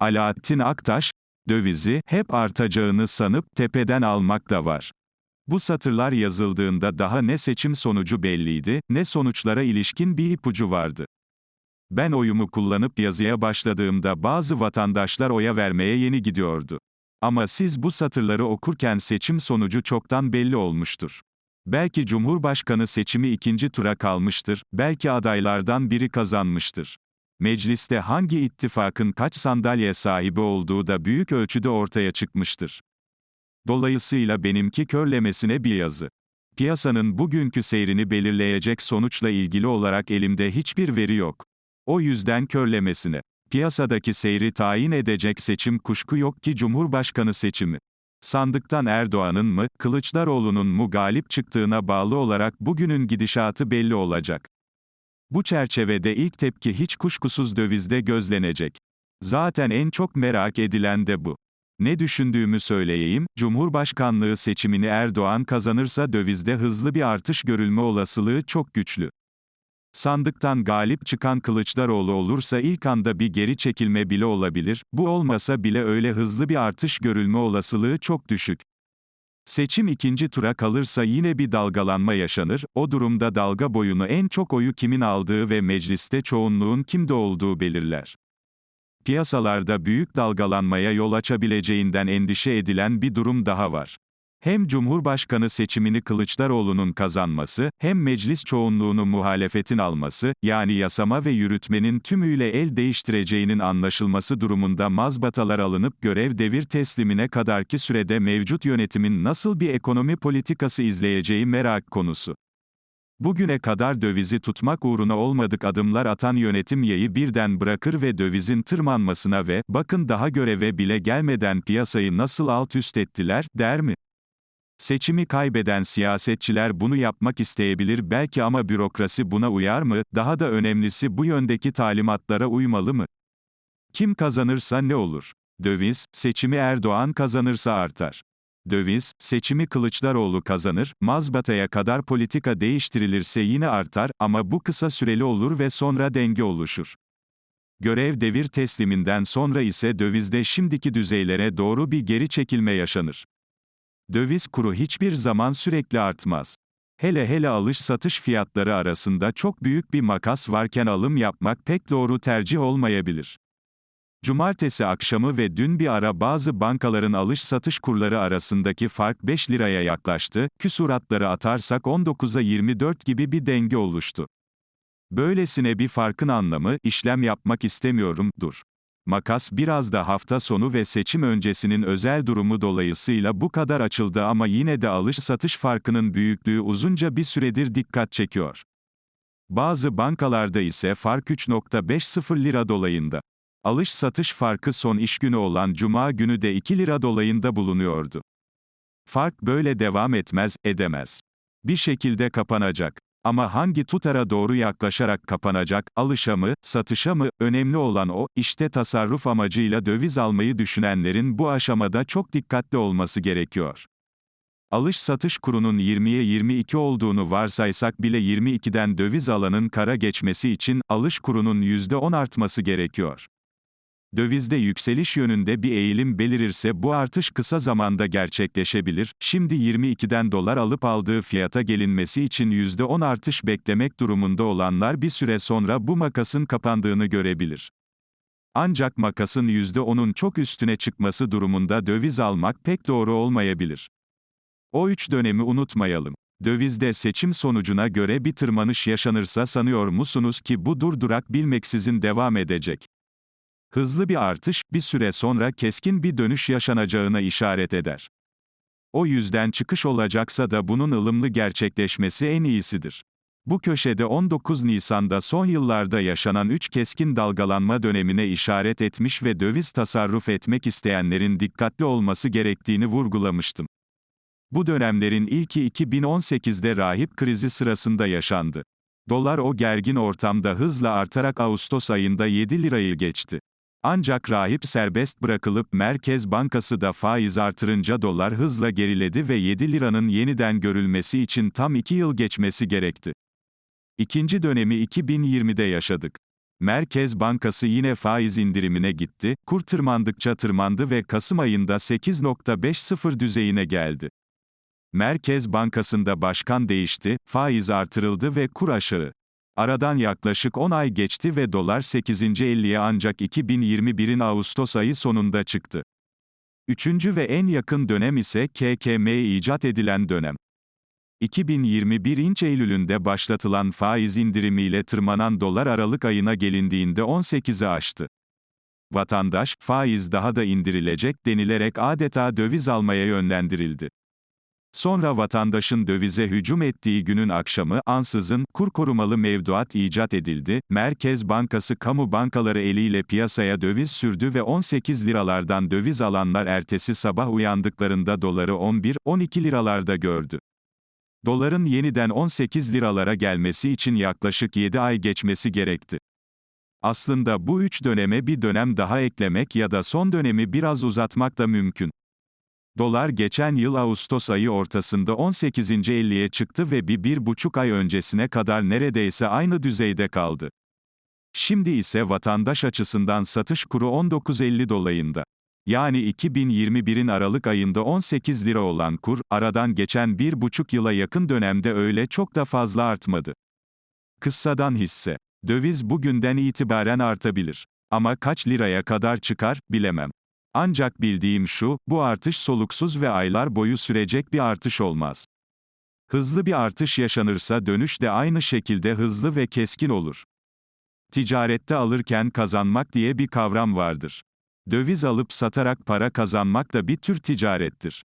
Alaaddin Aktaş, dövizi hep artacağını sanıp tepeden almak da var. Bu satırlar yazıldığında daha ne seçim sonucu belliydi, ne sonuçlara ilişkin bir ipucu vardı. Ben oyumu kullanıp yazıya başladığımda bazı vatandaşlar oya vermeye yeni gidiyordu. Ama siz bu satırları okurken seçim sonucu çoktan belli olmuştur. Belki Cumhurbaşkanı seçimi ikinci tura kalmıştır, belki adaylardan biri kazanmıştır. Mecliste hangi ittifakın kaç sandalye sahibi olduğu da büyük ölçüde ortaya çıkmıştır. Dolayısıyla benimki körlemesine bir yazı. Piyasanın bugünkü seyrini belirleyecek sonuçla ilgili olarak elimde hiçbir veri yok. O yüzden körlemesine. Piyasadaki seyri tayin edecek seçim kuşku yok ki Cumhurbaşkanı seçimi. Sandıktan Erdoğan'ın mı, Kılıçdaroğlu'nun mu galip çıktığına bağlı olarak bugünün gidişatı belli olacak. Bu çerçevede ilk tepki hiç kuşkusuz dövizde gözlenecek. Zaten en çok merak edilen de bu. Ne düşündüğümü söyleyeyim, Cumhurbaşkanlığı seçimini Erdoğan kazanırsa dövizde hızlı bir artış görülme olasılığı çok güçlü. Sandıktan galip çıkan Kılıçdaroğlu olursa ilk anda bir geri çekilme bile olabilir, bu olmasa bile öyle hızlı bir artış görülme olasılığı çok düşük. Seçim ikinci tura kalırsa yine bir dalgalanma yaşanır, o durumda dalga boyunu en çok oyu kimin aldığı ve mecliste çoğunluğun kimde olduğu belirler. Piyasalarda büyük dalgalanmaya yol açabileceğinden endişe edilen bir durum daha var. Hem Cumhurbaşkanı seçimini Kılıçdaroğlu'nun kazanması, hem meclis çoğunluğunu muhalefetin alması, yani yasama ve yürütmenin tümüyle el değiştireceğinin anlaşılması durumunda mazbatalar alınıp görev devir teslimine kadarki sürede mevcut yönetimin nasıl bir ekonomi politikası izleyeceği merak konusu. Bugüne kadar dövizi tutmak uğruna olmadık adımlar atan yönetim yayı birden bırakır ve dövizin tırmanmasına ve, bakın daha göreve bile gelmeden piyasayı nasıl alt üst ettiler, der mi? Seçimi kaybeden siyasetçiler bunu yapmak isteyebilir belki ama bürokrasi buna uyar mı? Daha da önemlisi bu yöndeki talimatlara uymalı mı? Kim kazanırsa ne olur? Döviz, seçimi Erdoğan kazanırsa artar. Döviz, seçimi Kılıçdaroğlu kazanır, mazbataya kadar politika değiştirilirse yine artar ama bu kısa süreli olur ve sonra denge oluşur. Görev devir tesliminden sonra ise dövizde şimdiki düzeylere doğru bir geri çekilme yaşanır. Döviz kuru hiçbir zaman sürekli artmaz. Hele hele alış-satış fiyatları arasında çok büyük bir makas varken alım yapmak pek doğru tercih olmayabilir. Cumartesi akşamı ve dün bir ara bazı bankaların alış-satış kurları arasındaki fark 5 liraya yaklaştı, küsuratları atarsak 19'a 24 gibi bir denge oluştu. Böylesine bir farkın anlamı, işlem yapmak istemiyorum, dur. Makas biraz da hafta sonu ve seçim öncesinin özel durumu dolayısıyla bu kadar açıldı ama yine de alış-satış farkının büyüklüğü uzunca bir süredir dikkat çekiyor. Bazı bankalarda ise fark 3.50 lira dolayında. Alış-satış farkı son iş günü olan Cuma günü de 2 lira dolayında bulunuyordu. Fark böyle devam etmez, edemez. Bir şekilde kapanacak. Ama hangi tutara doğru yaklaşarak kapanacak, alışa mı, satışa mı, önemli olan o, işte tasarruf amacıyla döviz almayı düşünenlerin bu aşamada çok dikkatli olması gerekiyor. Alış-satış kurunun 20'ye 22 olduğunu varsaysak bile 22'den döviz alanın kara geçmesi için, alış kurunun %10 artması gerekiyor. Dövizde yükseliş yönünde bir eğilim belirirse bu artış kısa zamanda gerçekleşebilir. Şimdi 22'den dolar alıp aldığı fiyata gelinmesi için %10 artış beklemek durumunda olanlar bir süre sonra bu makasın kapandığını görebilir. Ancak makasın %10'un çok üstüne çıkması durumunda döviz almak pek doğru olmayabilir. O üç dönemi unutmayalım. Dövizde seçim sonucuna göre bir tırmanış yaşanırsa sanıyor musunuz ki bu durdurak bilmeksizin devam edecek? Hızlı bir artış, bir süre sonra keskin bir dönüş yaşanacağına işaret eder. O yüzden çıkış olacaksa da bunun ılımlı gerçekleşmesi en iyisidir. Bu köşede 19 Nisan'da son yıllarda yaşanan üç keskin dalgalanma dönemine işaret etmiş ve döviz tasarruf etmek isteyenlerin dikkatli olması gerektiğini vurgulamıştım. Bu dönemlerin ilki 2018'de rahip krizi sırasında yaşandı. Dolar o gergin ortamda hızla artarak Ağustos ayında 7 lirayı geçti. Ancak rahip serbest bırakılıp Merkez Bankası da faiz artırınca dolar hızla geriledi ve 7 liranın yeniden görülmesi için tam 2 yıl geçmesi gerekti. İkinci dönemi 2020'de yaşadık. Merkez Bankası yine faiz indirimine gitti, kur tırmandıkça tırmandı ve Kasım ayında 8.50 düzeyine geldi. Merkez Bankası'nda başkan değişti, faiz artırıldı ve kur aşağı. Aradan yaklaşık 10 ay geçti ve dolar 8.50'ye ancak 2021'in Ağustos ayı sonunda çıktı. Üçüncü ve en yakın dönem ise KKM'ye icat edilen dönem. 2021 inç Eylül'ünde başlatılan faiz indirimiyle tırmanan dolar Aralık ayına gelindiğinde 18'i aştı. Vatandaş, faiz daha da indirilecek denilerek adeta döviz almaya yönlendirildi. Sonra vatandaşın dövize hücum ettiği günün akşamı, ansızın, kur korumalı mevduat icat edildi, Merkez Bankası kamu bankaları eliyle piyasaya döviz sürdü ve 18 liralardan döviz alanlar ertesi sabah uyandıklarında doları 11-12 liralarda gördü. Doların yeniden 18 liralara gelmesi için yaklaşık 7 ay geçmesi gerekti. Aslında bu üç döneme bir dönem daha eklemek ya da son dönemi biraz uzatmak da mümkün. Dolar geçen yıl Ağustos ayı ortasında 18.50'ye çıktı ve bir, bir buçuk ay öncesine kadar neredeyse aynı düzeyde kaldı. Şimdi ise vatandaş açısından satış kuru 19.50 dolayında. Yani 2021'in Aralık ayında 18 lira olan kur, aradan geçen bir buçuk yıla yakın dönemde öyle çok da fazla artmadı. Kıssadan hisse. Döviz bugünden itibaren artabilir. Ama kaç liraya kadar çıkar, bilemem. Ancak bildiğim şu, bu artış soluksuz ve aylar boyu sürecek bir artış olmaz. Hızlı bir artış yaşanırsa dönüş de aynı şekilde hızlı ve keskin olur. Ticarette alırken kazanmak diye bir kavram vardır. Döviz alıp satarak para kazanmak da bir tür ticarettir.